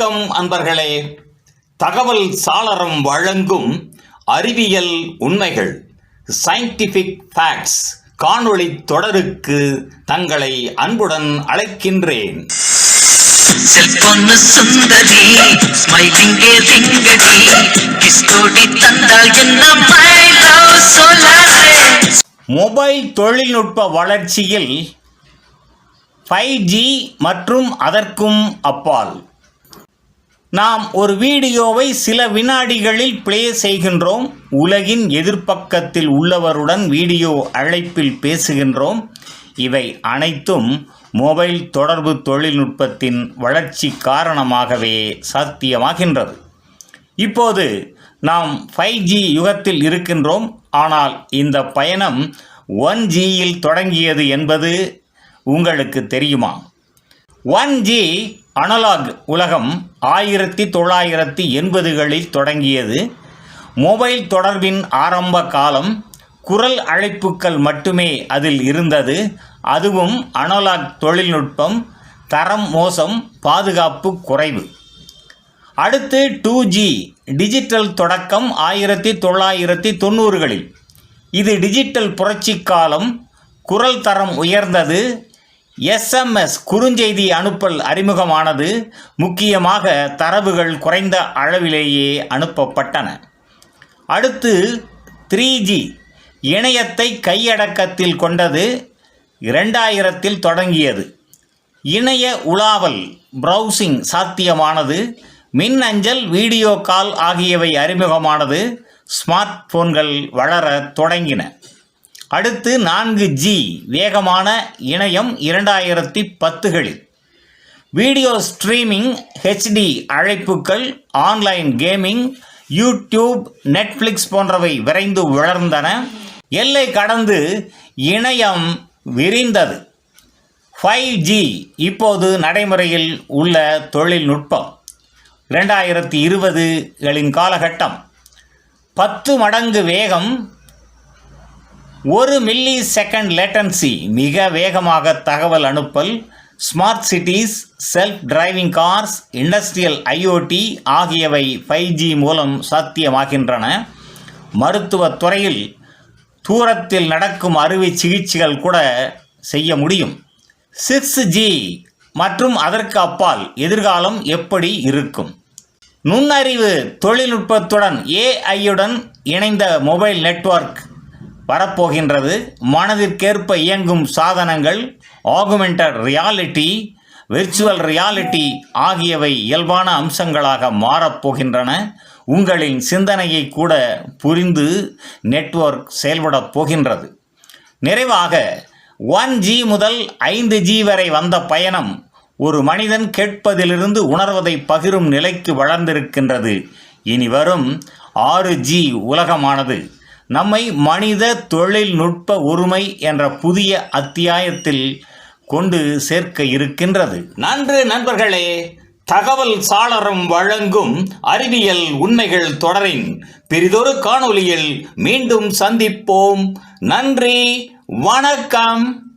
வணக்கம் அன்பர்களே. தகவல் சாளரம் வழங்கும் அறிவியல் உண்மைகள் சயின்டிஃபிக் ஃபேக்ட்ஸ் காணொளி தொடருக்கு தங்களை அன்புடன் அழைக்கின்றேன். செல்பொன்னு சுந்தரி ஸ்மைலிங்கே திங்கடி கிஸ்கோடி தந்தால் என்ன மொபைல் தொழில்நுட்ப வளர்ச்சியில் ஃபைவ் ஜி மற்றும் அதற்கும் அப்பால். நாம் ஒரு வீடியோவை சில வினாடிகளில் ப்ளே செய்கின்றோம். உலகின் எதிர்ப்பக்கத்தில் உள்ளவருடன் வீடியோ அழைப்பில் பேசுகின்றோம். இவை அனைத்தும் மொபைல் தொடர்பு தொழில்நுட்பத்தின் வளர்ச்சி காரணமாகவே சாத்தியமாகின்றது. இப்போது நாம் ஃபைவ் ஜி யுகத்தில் இருக்கின்றோம். ஆனால் இந்த பயணம் ஒன் ஜியில் தொடங்கியது என்பது உங்களுக்கு தெரியுமா? ஒன் ஜி அனலாக் உலகம் ஆயிரத்தி தொள்ளாயிரத்தி எண்பதுகளில் தொடங்கியது. மொபைல் தொடர்பின் ஆரம்ப காலம் குரல் அழைப்புக்கள் மட்டுமே அதில் இருந்தது. அதுவும் அனலாக் தொழில்நுட்பம் தரம் மோசம் பாதுகாப்பு குறைவு. அடுத்து டூ ஜி டிஜிட்டல் தொடக்கம் ஆயிரத்தி தொள்ளாயிரத்தி தொண்ணூறுகளில். இது டிஜிட்டல் புரட்சி காலம் குரல் தரம் உயர்ந்தது. எஸ்எம்எஸ் குறுஞ்செய்தி அனுப்பல் அறிமுகமானது முக்கியமாக தரவுகள் குறைந்த அளவிலேயே அனுப்பப்பட்டன. அடுத்து த்ரீ ஜி இணையத்தை கையடக்கத்தில் கொண்டது இரண்டாயிரத்தில் தொடங்கியது. இணைய உலாவல் ப்ரௌசிங் சாத்தியமானது மின்னஞ்சல் வீடியோ கால் ஆகியவை அறிமுகமானது ஸ்மார்ட் ஃபோன்கள் வளர தொடங்கின. அடுத்து நான்கு ஜி வேகமான இணையம் இரண்டாயிரத்தி பத்துகளில். வீடியோ ஸ்ட்ரீமிங் ஹெச்டி அழைப்புகள் ஆன்லைன் கேமிங் யூடியூப் நெட்ஃப்ளிக்ஸ் போன்றவை விரைந்து வளர்ந்தன. எல்லை கடந்து இணையம் விரிந்தது. ஃபைவ் ஜி இப்போது நடைமுறையில் உள்ள தொழில்நுட்பம். இரண்டாயிரத்தி இருபதுகளின் காலகட்டம். பத்து மடங்கு வேகம் ஒரு மில்லி செகண்ட் லேட்டன்சி மிக வேகமாக தகவல் அனுப்பல் smart cities self driving cars industrial IOT ஆகியவை ஃபைவ் ஜி மூலம் சாத்தியமாகின்றன. மருத்துவத் துறையில் தூரத்தில் நடக்கும் அறுவை சிகிச்சைகள் கூட செய்ய முடியும். சிக்ஸ் ஜி மற்றும் அதற்கு அப்பால் எதிர்காலம் எப்படி இருக்கும்? நுண்ணறிவு தொழில்நுட்பத்துடன் ஏஐயுடன் இணைந்த மொபைல் நெட்வொர்க் வரப்போகின்றது. மனதிற்கேற்ப இயங்கும் சாதனங்கள் ஆகுமெண்டட் ரியாலிட்டி விர்ச்சுவல் ரியாலிட்டி ஆகியவை இயல்பான அம்சங்களாக மாறப்போகின்றன. உங்களின் சிந்தனையை கூட புரிந்து நெட்வொர்க் செயல்படப் போகின்றது. நிறைவாக ஒன் ஜி முதல் ஐந்து ஜி வரை வந்த பயணம் ஒரு மனிதன் கேட்பதிலிருந்து உணர்வதை பகிரும் நிலைக்கு வளர்ந்திருக்கின்றது. இனி வரும் ஆறு ஜி உலகமானது. நம்மை மனித தொழில்நுட்ப உரிமை என்ற புதிய அத்தியாயத்தில் கொண்டு சேர்க்க இருக்கின்றது. நன்று நண்பர்களே தகவல் சாளரம் வழங்கும் அறிவியல் உண்மைகள் தொடரின் பெரிதொரு காணொளியில் மீண்டும் சந்திப்போம். நன்றி வணக்கம்.